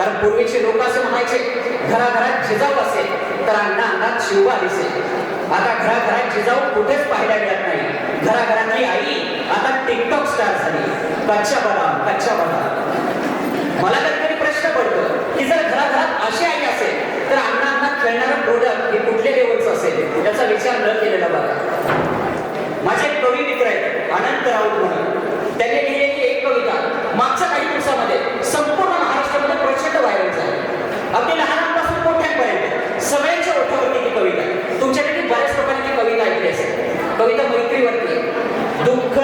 कारण पूर्वीचे लोक असे म्हणायचे घराघरात जिजाऊ असेल तर अण्णा अंगात शिवबा दिसेल आता घराघरात जिजाऊ कुठेच पाहायला मिळत नाही. घराघरातली आई आता टिकटॉक स्टार झाली. कच्च्या बदाम कच्च्या बदाम. मला कधी प्रश्न पडतो की जर घराघरात अशी आई असेल तर अण्णा अंगात खेळणारं प्रोडक्ट हे कुठल्या लेवलचं असेल? याचा विचार न केलेला बघा. माझे एक कवी मित्र आहेत अनंत राऊत म्हणून. त्यांनी लिहिलेली एक कविता मागच्या काही दिवसामध्ये व्हायरल झाली अगदी लहानांपासून मोठ्यांपर्यंत. सगळ्यांच्या ओठावरती ती कविता तुमच्याकडे बऱ्याच लोकांनी ती कविता ऐकली असेल. कविता मैत्रीवरती दुःख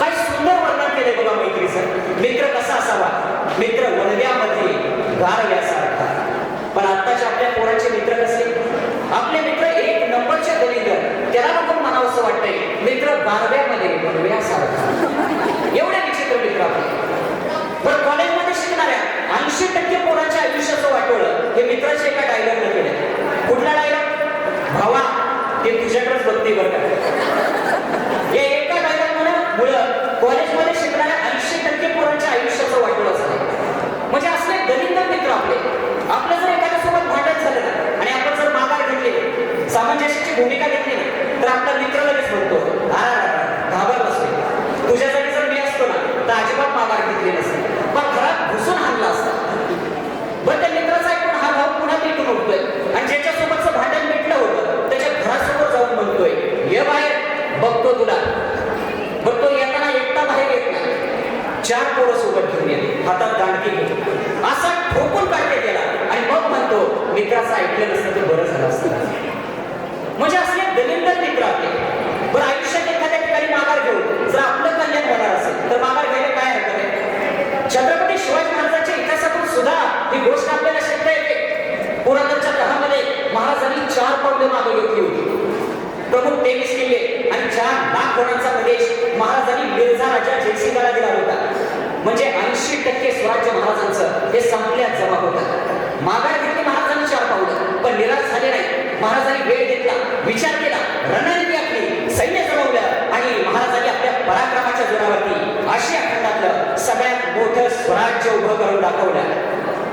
काय सुंदर वर्णन केले बघा मैत्रीचं. मित्र कसा असावा? मित्र वणव्यामध्ये गारव्यासारखा. पण आत्ताच्या आपल्या पोराचे मित्र कसे? आपले मित्र एक नंबरच्या त्याला बघून वाटतंय मित्र गारव्यामध्ये वणव्यासारखा एवढे विचित्र मित्र आपले पण कॉलेजमध्ये शिकणाऱ्या ऐंशी टक्के पोरांच्या आयुष्याचं वाटोळं हे मित्राच्या एका डायलॉग केलं कुठला डायलॉग भावा ते तुझ्याकडेच बघते बरं का. या एका डायलॉग मुलं कॉलेजमध्ये शिकणाऱ्या ऐंशी टक्के पोरांच्या आयुष्याचं वाटोळं झालं म्हणजे असले दलिंदर मित्र आपले आपलं जर एखाद्यासोबत भांडण झालं ना आणि आपण जर माघार घेतली सामंजस्याची भूमिका घेतली ना तर आपला मित्र लगेच म्हणतो "आ, घाबर बसले तुझ्या जर मी असतो ना तर अजिबात माघार घेतली नसते. पण घरात घुसून हाणला असता. पण त्या मित्राचा ऐकून हा भाऊ पुन्हा पेटून उठतोय. आणि ज्याच्यासोबतचं भांडण मिटलं होतं त्याच्या घरासमोर जाऊन म्हणतोय ये बाहेर बघतो तुला. बरं तो येताना एकटा बाहेर येत नाही. चार पोरं सोबत घेऊन येते. हातात दांडकी घेऊन. असा ठोकून काढते त्याला आणि मग म्हणतो मित्राचं ऐकलं नसतं तर बरं झालं असतं म्हणजे असले दलिंदर मित्र आपले बरं आयुष्यात एखाद्या ठिकाणी माघार घेऊन जर आपलं कल्याण होणार असेल तर माघार घ्यायला काय हरकत आहे? छत्रपती शिवाजी महाराजांच्या इतिहासातून सुद्धा ही गोष्ट आपल्याला शक्य येते पुरातनच्या काळामध्ये महाराजांनी चार पावले मागे घेतली होती. प्रमुख तेवीस किल्ले आणि चार लाख घोडांचा प्रदेश महाराजांनी मिर्झा राजा जयसिंगाला दिला होता. म्हणजे ऐंशी टक्के स्वराज्य महाराजांचं हे संपल्यात जमा होतं. माघार घेतली महाराजांनी चार पावलं पण निराश झाले नाही. महाराजांनी वेळ घेतला. विचार केला. मोठं स्वराज्य उभं करून दाखवलं.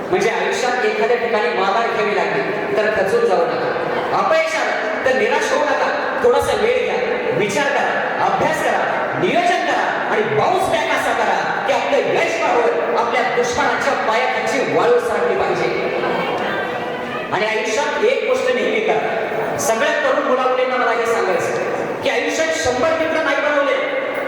म्हणजे आयुष्यात एखाद्या ठिकाणी माघार घ्यावी लागली तर खचून जाऊ नका. अपयश आलं तर निराश होऊ नका. थोडासा वेळ घ्या विचार करा अभ्यास करा नियोजन करा आणि बाउन्स बॅक असा करा की आपलं यश पाहून आपल्या दुश्मनाच्या पायाची वाळू सारखली पाहिजे. आणि आयुष्यात एक गोष्ट नेहमी करा. सगळ्यात तरुण मुलामुलींना मला हे सांगायचं की आयुष्यात शंभर मित्र नाही बनवले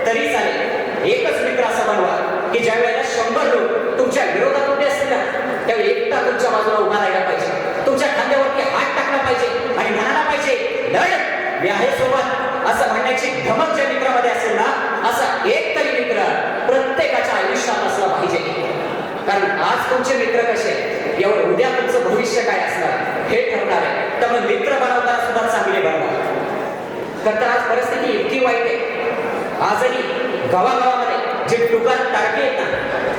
तरी चालेल. एकच मित्र असा बनवा. की ज्या वेळेला शंभर लोक तुमच्या विरोधात उभे असतील ना त्यावेळी एकटा तुमच्या बाजूला उभा राहायला पाहिजे. तुमच्या खांद्यावरती हात टाकला पाहिजे आणि म्हणायला पाहिजे लढ मी आहे सोबत. असं म्हणण्याची धमक ज्या मित्रामध्ये असेल ना असा एक तरी मित्र प्रत्येकाच्या आयुष्यात असला पाहिजे. कारण आज तुमचे मित्र कसे एवढं उद्या तुमचं भविष्य काय असणार? हे ठरणार आहे. त्यामुळे मित्र बनवताना सुद्धा चांगले बनवा. तर आज परिस्थिती इतकी वाईट आहे. आजही गावागावामध्ये जे टुकार टाके ना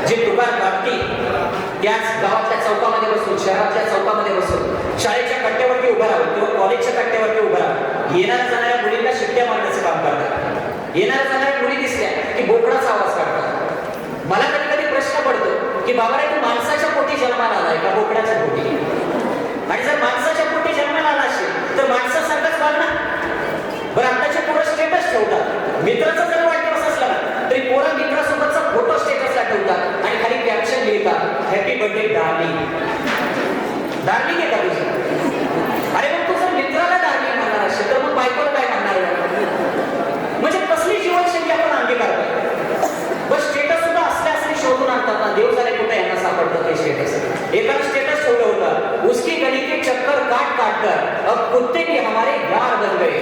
जे टुकार काढती त्याच गावातल्या चौकामध्ये बसून शहरातल्या चौकामध्ये बसून शाळेच्या कट्ट्यावरती उभं राहून किंवा कॉलेजच्या कट्ट्यावरती उभं राहून येणाऱ्या जाणाऱ्या मुलींना शिट्ट्या मारण्याचं काम करतात. येणाऱ्या जाणाऱ्या मुली दिसल्या की बोकडाचा आवाज काढतात. मला कधी कधी प्रश्न पडतो की बाबा रे तू माणसाच्या पोटी जन्माला आलाय का बोकडाच्या पोटी? आणि जर माणसाच्या पोटी जन्माला आला असेल तर माणसासारखंच वागणार बरं आताचे पोरं स्टेटस ठेवतात मित्राचा जर वाढदिवस असला ना तरी पोरं मित्रासोबतचा फोटो स्टेटसला ठेवतात आणि खाली कॅप्शन लिहितात डार्लिंग डार्लिंग आहे का तुझं? अरे मग तू जर मित्राला डार्लिंग म्हणणार असेल तर मग बायकोला काय म्हणणार म्हणजे कसली जीवनशैली आपण अंगीकार करतो बस स्टेटस सुद्धा असले असले शोधून आणतात ना देव झाले कुठे यांना सापडतं ते स्टेटस एकदा स्टेटस ठेवलं होतं उसकी गली के चक्कर काट काट कर. अब कुत्ते की हमारे यार बन गए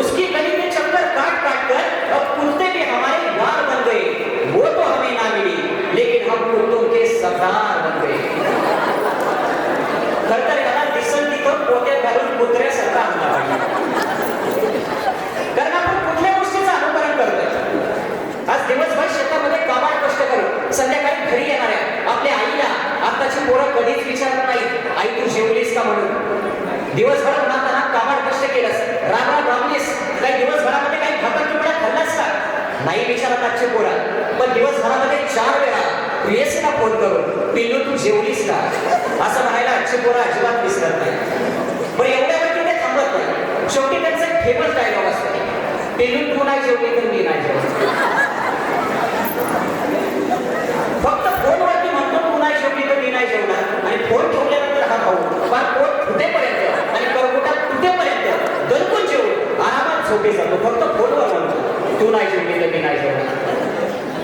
उसकी गली में चक्कर काट काट कर अब कुत्ते भी हमारे यार बन गए वो तो हमें ना मिली लेकिन हम कुत्तों के सरदार बन गए खर तर याला दिसन तिथं पोत्यात घालून कुत्र्यासारखा आणला पाहिजे कारण आपण कुठल्या गोष्टीचं अनुकरण करतोय आज दिवसभर शेतामध्ये काबाड कष्ट करून संध्याकाळी घरी येणाऱ्या आपल्या आईला आताची पोरं कधीच विचारत नाही आई तू जेवलीस का म्हणून दिवसभर उन्हाताना काबाड कष्ट केलंस राग काही दिवसभरामध्ये काही भाकर तुकड्या खाल्लास का नाही विचारत आजचे पोरा. पण दिवसभरामध्ये चार वेळा प्रियसीला फोन करून पिल्लू तू जेवलीस का? असं म्हणायला आजचे पोरं अजिबात विसरत नाही पण एवढ्यावरती ते थांबत नाही. शेवटी त्यांचा फेमस डायलॉग असतो. पिल्लू तू नाही जेवली तर मी नाही जेवली फक्त फोनवरती म्हणतो तू नाही जेवली तर मी नाही जेवणार आणि फोन ठेवल्यानंतर हा भाऊ फार पोट फुटेपर्यंत आणि करकुटात तुटेपर्यंत दणकून जेवून आरामात झोपे जातो फक्त फोनवर म्हणतो तू नाही जेवली तर मी नाही जेवणार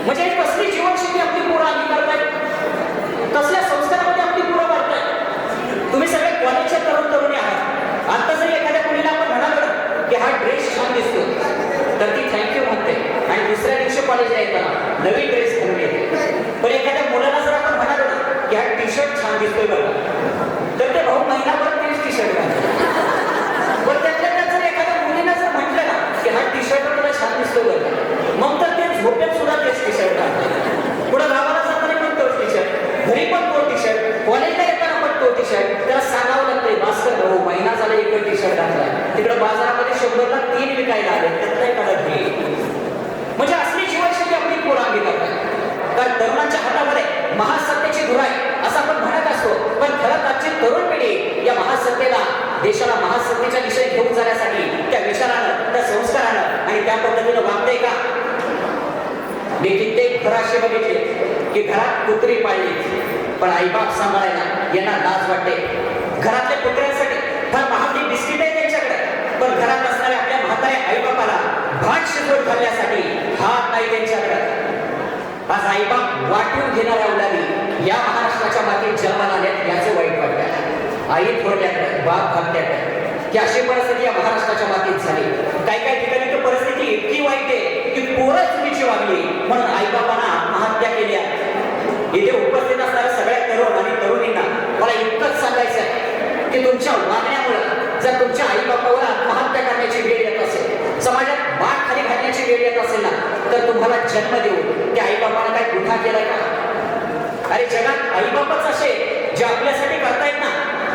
म्हणजे कसली जीवनशैली आपली पोरं अंगीकारतायत कसल्या संस्कारामध्ये आपली पोरं वाढतायत. तुम्ही सगळे कॉलेजच्या तरुण तरुणी आहात. आता जरी एखाद्या मुलीला आपण म्हणाल की हा ड्रेस छान दिसतो तर ती थँक्यू म्हणते. आणि दुसऱ्या दिवशी कॉलेजला येताना नवीन ड्रेस घालून येते पण एखाद्या मुलाला जर आपण म्हणालो ना की हा टी शर्ट छान दिसतोय बघा तर ते भाऊ महिनाभर तेच टी शर्ट घालतो पण त्यातल्या त्यात जर एखाद्या मुलीनं जर म्हटलं ना की हा टी शर्ट तुला छान दिसतो बरं मग तर ते झोपेत सुद्धा तेच टी शर्ट घालतो पुढे गावाला जाताना पण तोच टी शर्ट घरी पण तो टी शर्ट कॉलेजला येताना पण तो टी शर्ट त्याला सांगावं लागतंय भास्कर भाऊ महिना झाला एक टी शर्ट घातलाय तिकडे बाजारामध्ये शंभरला तीन विकायला आले त्यातला नाही काढत घे म्हणजे असली जीवनशैली आपली पोरांगी करतात कारण तरुणांच्या हातामध्ये महासत्तेची धुरा आहे असं आपण म्हणत असतो. पण खरं आजची तरुण पिढी या महासत्तेला देशाला महासत्तेच्या दिशेने घेऊन जाण्यासाठी त्या विचारानं त्या संस्कारानं आणि त्या पद्धतीनं वागते का? मी कित्येक घर असे बघितले की घरात कुत्री पाळली पण आईबाप सांभाळायला यांना लाज वाटते. घरातल्या कुत्र्यांसाठी फार महागडी बिस्किट आहे त्यांच्याकडे पण घरात असणाऱ्या आईबापाला भात शिकवून खाल्ल्यासाठी हात नाही त्यांच्याकडे. आज आईबाप वाटून घेणाऱ्या उलावी या महाराष्ट्राच्या मातीत जन्माला आल्यात याचं वाईट वाटतं आई थोडक्यात बाप भागल्याकडे की अशी परिस्थिती या महाराष्ट्राच्या मातीत झाली. काही काही ठिकाणी तर परिस्थिती इतकी वाईट आहे की पोरं चुकीची वागली म्हणून आईबापांना आत्महत्या केल्या इथे उपस्थित असणाऱ्या सगळ्या तरुण आणि तरुणींना मला इतकंच सांगायचं आहे की तुमच्या वागण्यामुळे जर तुमच्या आईबापावर आत्महत्या करण्याची वेळ येत करण्याची वेळ येत असेल ना तर तुम्हाला जन्म देऊन त्या आईबापानं काय गुन्हा केलाय का? अरे जगात आईबापच असे जे आपल्यासाठी करतायत ना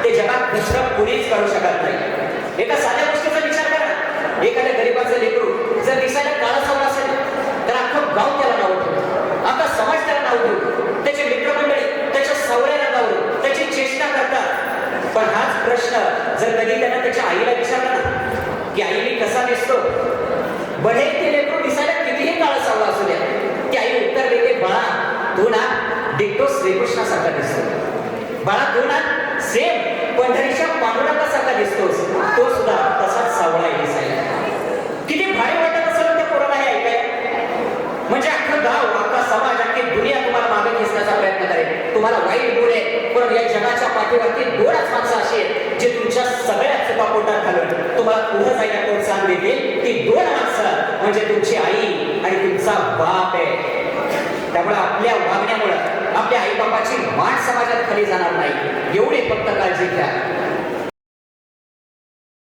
ते जगात दुसरं कुणीच करू शकत नाही. एका साध्या गोष्टीचा विचार करा. एखाद्या गरीबाचं लेकरू जर दिसायला काळा सावळा असेल तर अख्खं गाव त्याला नाव ठेवतो अख्खा समाज त्याला नाव ठेवतो त्याचे मित्रमंडळी त्याच्या सवऱ्याला नाव त्याची चेष्टा करतात. पण हाच प्रश्न जर कधी त्यांना त्याच्या आईला विचारला ना की आई मी कसा दिसतो? बढे ते लेकरू दिसायला कितीही काळ सावळा असू द्या की आई उत्तर देते बाळा तू ना डिक्टो श्रीकृष्णासारखा दिसतो बाळा तू ना सेम पंढरीच्या पांडुरंगासारखा दिसतोस. तो सुद्धा तसाच सावळा आहे दिसायला. किती भारी वाटत असेल त्या पोराला हे ऐकायला. म्हणजे अख्खं गाव अख्खा समाज अख्खी दुनिया तुम्हाला मागे खेचण्याचा प्रयत्न करेल. तुम्हाला वाईट बोले पण या जगाच्या पाठीवरती दोनच माणसं अशी आहेत जे तुमच्या सगळ्या चुका पोटात घालून तुम्हाला पुढे जायला प्रोत्साहन देतील. म्हणजे तुमची आई आणि तुमचा बाप आहे. त्यामुळे आपल्या वागण्यामुळे आपल्या आई बापाची मान समाजात खाली जाणार नाही. एवढी फक्त काळजी घ्या.